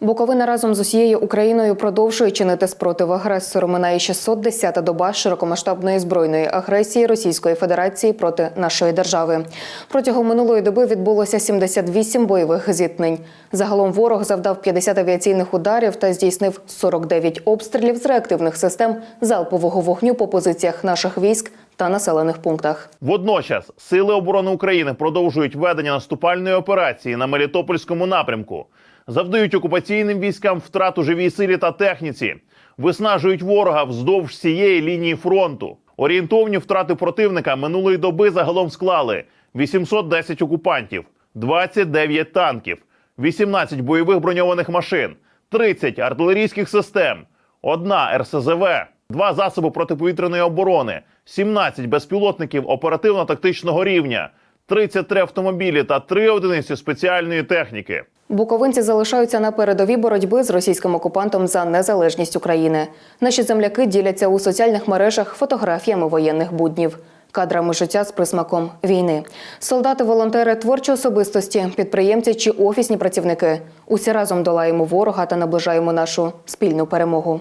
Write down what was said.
Буковина разом з усією Україною продовжує чинити спротив агресору. Минає 610-та доба широкомасштабної збройної агресії Російської Федерації проти нашої держави. Протягом минулої доби відбулося 78 бойових зіткнень. Загалом ворог завдав 50 авіаційних ударів та здійснив 49 обстрілів з реактивних систем залпового вогню по позиціях наших військ та населених пунктах. Водночас сили оборони України продовжують ведення наступальної операції на Мелітопольському напрямку, завдають окупаційним військам втрат у живій силі та техніці, виснажують ворога вздовж всієї лінії фронту. Орієнтовні втрати противника минулої доби загалом склали 810 окупантів, 29 танків, 18 бойових броньованих машин, 30 артилерійських систем, одна РСЗВ, два засоби протиповітряної оборони, 17 безпілотників оперативно-тактичного рівня, 33 автомобілі та 3 одиниці спеціальної техніки. Буковинці залишаються на передовій боротьби з російським окупантом за незалежність України. Наші земляки діляться у соціальних мережах фотографіями воєнних буднів, кадрами життя з присмаком війни. Солдати, волонтери, творчі особистості, підприємці чи офісні працівники. Усі разом долаємо ворога та наближаємо нашу спільну перемогу.